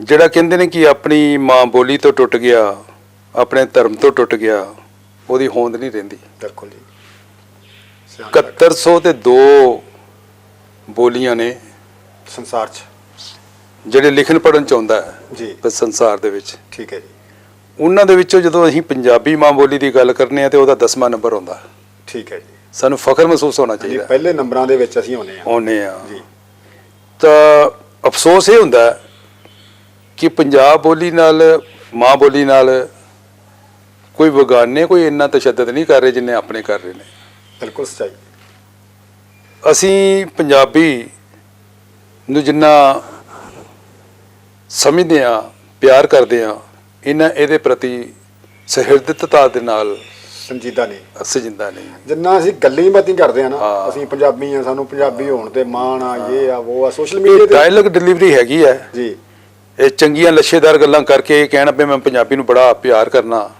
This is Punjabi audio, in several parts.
ਜਿਹੜਾ ਕਹਿੰਦੇ ਨੇ ਕਿ ਆਪਣੀ ਮਾਂ ਬੋਲੀ ਤੋਂ ਟੁੱਟ ਗਿਆ ਆਪਣੇ ਧਰਮ ਤੋਂ ਟੁੱਟ ਗਿਆ ਉਹਦੀ ਹੋਂਦ ਨਹੀਂ ਰਹਿੰਦੀ। ਬਿਲਕੁਲ ਜੀ। ਸਿਆਣ ਲੱਗ- 7100 ਤੇ ਦੋ ਬੋਲੀਆਂ ਨੇ ਸੰਸਾਰ 'ਚ। ਜਿਹੜੇ ਲਿਖਣ ਪੜਨ ਚਾਹੁੰਦਾ ਹੈ ਜੀ। ਇਸ ਸੰਸਾਰ ਦੇ ਵਿੱਚ। ਠੀਕ ਹੈ ਜੀ। ਉਹਨਾਂ ਦੇ ਵਿੱਚੋਂ ਜਦੋਂ ਅਸੀਂ ਪੰਜਾਬੀ ਮਾਂ ਬੋਲੀ ਦੀ ਗੱਲ ਕਰਨੇ ਆ ਤੇ ਉਹਦਾ 10ਵਾਂ ਨੰਬਰ ਆਉਂਦਾ। ਠੀਕ ਹੈ ਜੀ। ਸਾਨੂੰ ਫਖਰ ਮਹਿਸੂਸ ਹੋਣਾ ਜੀ ਚਾਹੀਦਾ। ਪਹਿਲੇ ਨੰਬਰਾਂ ਦੇ ਵਿੱਚ ਅਸੀਂ ਆਉਨੇ ਆ ਆਉਨੇ ਆ ਜੀ। ਤਾਂ ਅਫਸੋਸ ਇਹ ਹੁੰਦਾ ਹੈ ਕਿ ਪੰਜਾਬ ਬੋਲੀ ਨਾਲ ਮਾਂ ਬੋਲੀ ਨਾਲ ਕੋਈ ਵਿਗਾਨੇ ਕੋਈ ਇੰਨਾ ਤਸ਼ੱਦਦ ਨਹੀਂ ਕਰ ਰਹੇ ਜਿੰਨੇ ਆਪਣੇ ਕਰ ਰਹੇ ਨੇ। ਬਿਲਕੁਲ ਸੱਚਾਈ ਅਸੀਂ ਪੰਜਾਬੀ ਨੂੰ ਜਿੰਨਾ ਸਮਝਦੇ ਆ ਪਿਆਰ ਕਰਦੇ ਆ ਇਹਨਾਂ ਇਹਦੇ ਪ੍ਰਤੀ ਸਹਿਰਦਤਾ ਦੇ ਨਾਲ ਸੰਜੀਦਾ ਨਹੀਂ। ਸਜਿੰਦਾ ਨਹੀਂ। ਜਿੰਨਾ ਅਸੀਂ ਗੱਲਾਂ ਹੀ ਬਾਤਾਂ ਕਰਦੇ ਆ ਨਾ। ਅਸੀਂ ਪੰਜਾਬੀ ਆ ਸਾਨੂੰ ਪੰਜਾਬੀ ਹੋਣ ਤੇ ਮਾਣ ਆ ਇਹ ਆ ਉਹ ਆ ਸੋਸ਼ਲ ਮੀਡੀਆ ਤੇ ਡਾਇਲੌਗ ਡਿਲੀਵਰੀ ਹੈਗੀ ਹੈ। ਜੀ। ਇਹ ਚੰਗੀਆਂ ਲੱਛੇਦਾਰ ਗੱਲਾਂ ਕਰਕੇ ਇਹ ਕਹਿਣਾ ਵੀ ਮੈਂ ਪੰਜਾਬੀ ਨੂੰ ਬੜਾ ਪਿਆਰ ਕਰਨਾ।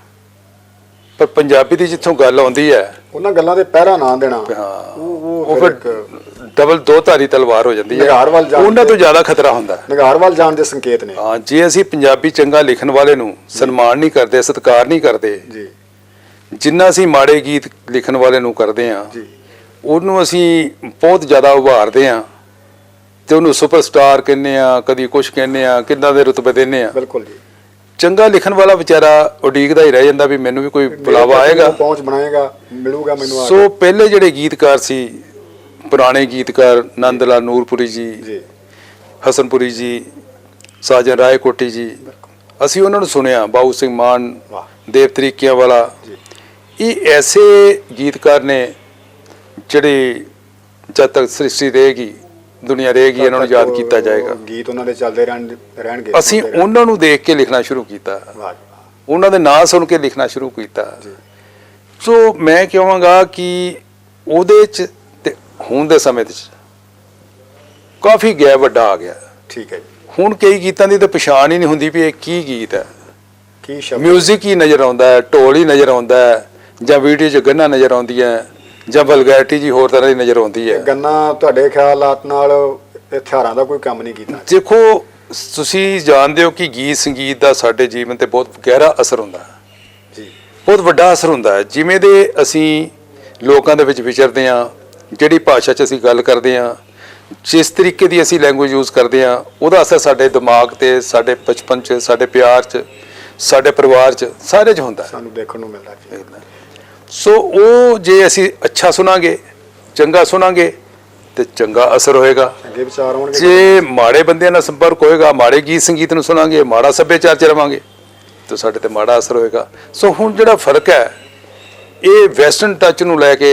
ਪਰ ਪੰਜਾਬੀ ਦੀ ਜਿੱਥੋਂ ਗੱਲ ਆਉਂਦੀ ਹੈ ਉਹਨਾਂ ਗੱਲਾਂ ਦੇ ਪਹਿਰਾ ਨਾ ਦੇਣਾ। ਉਹ ਫਿਰ ਡਬਲ ਦੋ ਧਾਰੀ ਤਲਵਾਰ ਹੋ ਜਾਂਦੀ ਹੈ। ਨਿਗਾਰ ਵੱਲ ਜਾਣ ਉਹਨਾਂ ਤੇ- ਜ਼ਿਆਦਾ ਖਤਰਾ ਹੁੰਦਾ ਹੈ। ਨਿਗਾਰ ਵੱਲ ਜਾਣ ਦੇ ਸੰਕੇਤ ਨੇ। ਹਾਂ ਜੇ ਅਸੀਂ ਪੰਜਾਬੀ ਚੰਗਾ ਲਿਖਣ ਵਾਲੇ ਨੂੰ ਸਨਮਾਨ ਨਹੀਂ ਕਰਦੇ ਸਤਿਕਾਰ ਨਹੀਂ ਕਰਦੇ ਜੀ। ਜਿੰਨਾ ਅਸੀਂ ਮਾੜੇ ਗੀਤ ਲਿਖਣ ਵਾਲੇ ਨੂੰ ਕਰਦੇ ਆ ਜੀ। ਉਹਨੂੰ ਅਸੀਂ ਬਹੁਤ ਜ਼ਿਆਦਾ ਉਭਾਰਦੇ ਆ ਤੇ ਉਹਨੂੰ ਸੁਪਰਸਟਾਰ ਕਹਿੰਦੇ ਆ ਕਦੀ ਕੁਝ ਕਹਿੰਦੇ ਆ ਕਿੰਨਾ ਦੇ ਰੁਤਬੇ ਦਿੰਦੇ ਆ। ਬਿਲਕੁਲ ਜੀ। ਚੰਗਾ ਲਿਖਣ ਵਾਲਾ ਵਿਚਾਰਾ ਉਡੀਕਦਾ ਹੀ ਰਹਿ ਜਾਂਦਾ ਵੀ ਮੈਨੂੰ ਵੀ ਕੋਈ ਬੁਲਾਵਾ ਆਏਗਾ। ਪਹੁੰਚ ਬਣਾਏਗਾ ਮਿਲੂਗਾ ਮੈਨੂੰ ਆ ਸੋ ਪਹਿਲੇ ਜਿਹੜੇ ਗੀਤਕਾਰ ਸੀ ਪੁਰਾਣੇ ਗੀਤਕਾਰ ਨੰਦ ਲਾਲ ਨੂਰਪੁਰੀ ਜੀ ਜੀ। ਹਸਨਪੁਰੀ ਜੀ ਸਾਜਨ ਰਾਏ ਕੋਟੀ ਜੀ ਅਸੀਂ ਉਹਨਾਂ ਨੂੰ ਸੁਣਿਆ ਬਾਊ ਸਿੰਘ ਮਾਨ ਦੇਵ ਤਰੀਕਿਆਂ ਵਾਲਾ। ਇਹ ਐਸੇ ਗੀਤਕਾਰ ਨੇ ਜਿਹੜੇ ਜਦ ਤੱਕ ਸ੍ਰਿਸ਼ਟੀ ਰਹੇਗੀ ਦੁਨੀਆ ਰਹੇਗੀ ਇਹਨਾਂ ਨੂੰ ਯਾਦ ਕੀਤਾ ਜਾਏਗਾ। ਗੀਤ ਉਹਨਾਂ ਦੇ ਚੱਲਦੇ ਰਹਿਣ ਰਹਿਣਗੇ ਅਸੀਂ ਉਹਨਾਂ ਨੂੰ ਦੇਖ ਕੇ ਲਿਖਣਾ ਸ਼ੁਰੂ ਕੀਤਾ। ਉਹਨਾਂ ਦੇ ਨਾਂ ਸੁਣ ਕੇ ਲਿਖਣਾ ਸ਼ੁਰੂ ਕੀਤਾ। ਸੋ ਮੈਂ ਕਹਾਂਗਾ ਕਿ ਉਹਦੇ ਚ ਤੇ ਹੁਣ ਦੇ ਸਮੇਂ ਵਿੱਚ ਕਾਫੀ ਗੈਪ ਵੱਡਾ ਆ ਗਿਆ। ਠੀਕ ਹੈ ਹੁਣ ਕਈ ਗੀਤਾਂ ਦੀ ਤਾਂ ਪਛਾਣ ਹੀ ਨਹੀਂ ਹੁੰਦੀ ਵੀ ਇਹ ਕੀ ਗੀਤ ਹੈ। ਕੀ ਸ਼ਬਦ ਮਿਊਜ਼ਿਕ ਹੀ ਨਜ਼ਰ ਆਉਂਦਾ ਹੈ ਢੋਲ ਹੀ ਨਜ਼ਰ ਆਉਂਦਾ ਹੈ ਜਾਂ ਵੀਡੀਓ 'ਚ ਗੰਨਾ ਨਜ਼ਰ ਆਉਂਦੀ ਹੈ। ਜਾਂ ਵਲਗੈਰਿਟੀ ਜੀ ਹੋਰ ਤਰ੍ਹਾਂ ਦੀ ਨਜ਼ਰ ਆਉਂਦੀ ਹੈ। ਗੰਨਾ ਤੁਹਾਡੇ ਖਿਆਲਾਤ ਨਾਲ ਹਥਿਆਰਾਂ ਦਾ ਕੋਈ ਕੰਮ ਨਹੀਂ ਕੀਤਾ। ਦੇਖੋ ਤੁਸੀਂ ਜਾਣਦੇ ਹੋ ਕਿ ਗੀਤ ਸੰਗੀਤ ਦਾ ਸਾਡੇ ਜੀਵਨ ਤੇ ਬਹੁਤ ਗਹਿਰਾ ਅਸਰ ਹੁੰਦਾ ਹੈ। ਜੀ। ਬਹੁਤ ਵੱਡਾ ਅਸਰ ਹੁੰਦਾ ਹੈ। ਜਿਵੇਂ ਦੇ ਅਸੀਂ ਲੋਕਾਂ ਦੇ ਵਿੱਚ ਵਿਚਰਦੇ ਹਾਂ ਜਿਹੜੀ ਭਾਸ਼ਾ 'ਚ ਅਸੀਂ ਗੱਲ ਕਰਦੇ ਹਾਂ ਜਿਸ ਤਰੀਕੇ ਦੀ ਅਸੀਂ ਲੈਂਗੁਏਜ ਯੂਜ਼ ਕਰਦੇ ਹਾਂ ਉਹਦਾ ਅਸਰ ਸਾਡੇ ਦਿਮਾਗ ਤੇ ਸਾਡੇ ਬਚਪਨ 'ਚ ਸਾਡੇ ਪਿਆਰ 'ਚ ਸਾਡੇ ਪਰਿਵਾਰ 'ਚ ਸਾਰੇ 'ਚ ਹੁੰਦਾ ਸਾਨੂੰ ਦੇਖਣ ਨੂੰ ਮਿਲਦਾ ਜੀ। ਸੋ ਉਹ ਜੇ ਅਸੀਂ ਅੱਛਾ ਸੁਣਾਂਗੇ ਚੰਗਾ ਸੁਣਾਂਗੇ ਤੇ ਚੰਗਾ ਅਸਰ ਹੋਏਗਾ। ਅੱਗੇ ਵਿਚਾਰ ਆਉਣਗੇ। ਜੇ ਮਾੜੇ ਬੰਦਿਆਂ ਨਾਲ ਸੰਪਰਕ ਹੋਏਗਾ ਮਾੜੇ ਗੀਤ ਸੰਗੀਤ ਨੂੰ ਸੁਣਾਂਗੇ ਮਾੜਾ ਸੱਭਿਆਚਾਰ ਚ ਰਵਾਂਗੇ ਤਾਂ ਸਾਡੇ ਤੇ ਮਾੜਾ ਅਸਰ ਹੋਏਗਾ। ਸੋ ਹੁਣ ਜਿਹੜਾ ਫ਼ਰਕ ਹੈ ਇਹ ਵੈਸਟਰਨ ਟੱਚ ਨੂੰ ਲੈ ਕੇ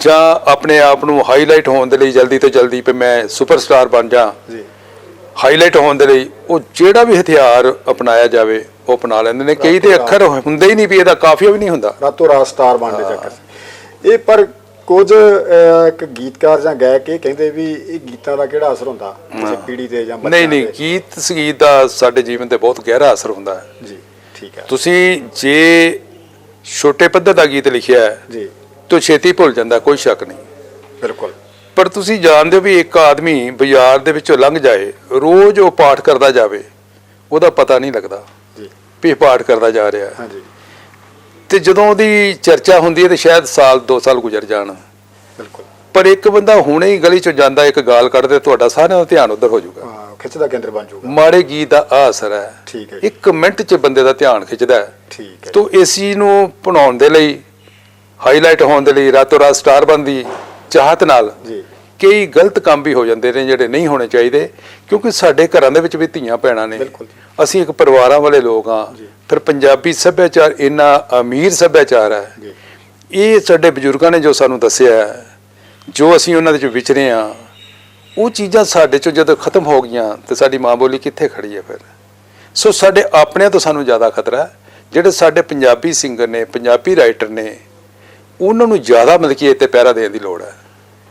ਜਾਂ ਆਪਣੇ ਆਪ ਨੂੰ ਹਾਈਲਾਈਟ ਹੋਣ ਦੇ ਲਈ ਜਲਦੀ ਤੋਂ ਜਲਦੀ ਵੀ ਮੈਂ ਸੁਪਰਸਟਾਰ ਬਣ ਜਾ ਜੀ। ਹਾਈਲਾਈਟ ਹੋਣ ਦੇ ਲਈ ਉਹ ਜਿਹੜਾ ਵੀ ਹਥਿਆਰ ਅਪਣਾਇਆ ਜਾਵੇ ਉਹ ਅਪਣਾ ਲੈਂਦੇ ਨੇ। ਕਈ ਤੇ ਅੱਖਰ ਹੁੰਦੇ ਹੀ ਨਹੀਂ ਵੀ ਇਹਦਾ ਕਾਫੀਆ ਵੀ ਨਹੀਂ ਹੁੰਦਾ। ਰਾਤੋਂ ਰਾਤ ਸਟਾਰ ਬਣਦੇ ਚੱਕਰ। ਇਹ ਪਰ ਕੁਝ ਇੱਕ ਗੀਤਕਾਰ ਜਾਂ ਗਾਇਕ ਇਹ ਕਹਿੰਦੇ ਵੀ ਇਹ ਗੀਤਾਂ ਦਾ ਕਿਹੜਾ ਅਸਰ ਹੁੰਦਾ? ਕਿਸੇ ਪੀੜ੍ਹੀ ਤੇ ਜਾਂ ਬੱਚਿਆਂ ਨਹੀਂ ਨਹੀਂ? ਗੀਤ ਸੰਗੀਤ ਦਾ ਸਾਡੇ ਜੀਵਨ ਤੇ ਬਹੁਤ ਗਹਿਰਾ ਅਸਰ ਹੁੰਦਾ ਹੈ। ਜੀ ਠੀਕ ਹੈ। ਤੁਸੀਂ ਜੇ ਛੋਟੇ ਪੱਧਰ ਦਾ ਗੀਤ ਲਿਖਿਆ ਹੈ ਜੀ। ਤੋ ਛੇਤੀ ਭੁੱਲ ਜਾਂਦਾ ਕੋਈ ਸ਼ੱਕ ਨਹੀਂ। ਬਿਲਕੁਲ। ਪਰ ਤੁਸੀਂ ਜਾਣਦੇ ਹੋ ਵੀ ਇੱਕ ਆਦਮੀ ਬਾਜ਼ਾਰ ਦੇ ਵਿੱਚੋਂ ਲੰਘ ਜਾਏ ਰੋਜ਼ ਉਹ ਪਾਠ ਕਰਦਾ ਜਾਵੇ ਉਹਦਾ ਪਤਾ ਨਹੀਂ ਲੱਗਦਾ। ਵੀ ਪਾਠ ਕਰਦਾ ਜਾ ਰਿਹਾ। ਹਾਂਜੀ। ਤੇ ਜਦੋਂ ਉਹਦੀ ਚਰਚਾ ਹੁੰਦੀ ਹੈ ਤੇ ਸ਼ਾਇਦ ਸਾਲ 2 ਸਾਲ ਗੁਜ਼ਰ ਜਾਣ। ਬਿਲਕੁਲ। ਪਰ ਇੱਕ ਬੰਦਾ ਹੁਣੇ ਹੀ ਗਲੀ ਚੋਂ ਜਾਂਦਾ ਇੱਕ ਗਾਲ ਕੱਢਦੇ ਤੁਹਾਡਾ ਸਾਰਿਆਂ ਦਾ ਧਿਆਨ ਉਧਰ ਹੋ ਜਾਊਗਾ। ਹਾਂ ਖਿੱਚ ਦਾ ਕੇਂਦਰ ਬਣ ਜਾਊਗਾ। ਮਾੜੇ ਗੀਤ ਦਾ ਆ ਅਸਰ ਹੈ। ਠੀਕ ਹੈ ਇੱਕ ਮਿੰਟ 'ਚ ਬੰਦੇ ਦਾ ਧਿਆਨ ਖਿੱਚਦਾ ਹੈ। ਠੀਕ ਹੈ ਤੋ ਇਸ ਚੀਜ਼ ਨੂੰ ਬਣਾਉਣ ਦੇ ਲਈ ਹਾਈਲਾਈਟ ਹੋਣ ਦੇ ਲਈ ਰਾਤੋਂ ਰਾਤ ਸਟਾਰ ਬਣਦੀ ਚਾਹਤ ਨਾਲ ਜੀ। ਕਈ ਗਲਤ ਕੰਮ ਵੀ ਹੋ ਜਾਂਦੇ ਨੇ ਜਿਹੜੇ ਨਹੀਂ ਹੋਣੇ ਚਾਹੀਦੇ। ਕਿਉਂਕਿ ਸਾਡੇ ਘਰਾਂ ਦੇ ਵਿੱਚ ਵੀ ਧੀਆਂ ਭੈਣਾਂ ਨੇ। ਅਸੀਂ ਇੱਕ ਪਰਿਵਾਰਾਂ ਵਾਲੇ ਲੋਕ ਜੀ। ਫਿਰ ਪੰਜਾਬੀ ਸੱਭਿਆਚਾਰ ਇੰਨਾ ਅਮੀਰ ਸੱਭਿਆਚਾਰ ਹੈ। ਇਹ ਸਾਡੇ ਬਜ਼ੁਰਗਾਂ ਨੇ ਜੋ ਸਾਨੂੰ ਦੱਸਿਆ ਜੋ ਅਸੀਂ ਉਹਨਾਂ ਦੇ ਵਿੱਚ ਵਿਚਰੇ ਹਾਂ ਉਹ ਚੀਜ਼ਾਂ ਸਾਡੇ ਚੋਂ ਜਦੋਂ ਖਤਮ ਹੋ ਗਈਆਂ ਤੇ ਸਾਡੀ ਮਾਂ ਬੋਲੀ ਕਿੱਥੇ ਖੜੀ ਹੈ ਫਿਰ? ਸੋ ਸਾਡੇ ਆਪਣਿਆਂ ਤੋਂ ਸਾਨੂੰ ਜ਼ਿਆਦਾ ਖਤਰਾ ਹੈ। ਜਿਹੜੇ ਸਾਡੇ ਪੰਜਾਬੀ ਸਿੰਗਰ ਨੇ ਪੰਜਾਬੀ ਰਾਈਟਰ ਨੇ ਉਹਨਾਂ ਨੂੰ ਜ਼ਿਆਦਾ ਮਲਕੀਅਤ ਤੇ ਪਹਿਰਾ ਦੇਣ ਦੀ ਲੋੜ ਹੈ।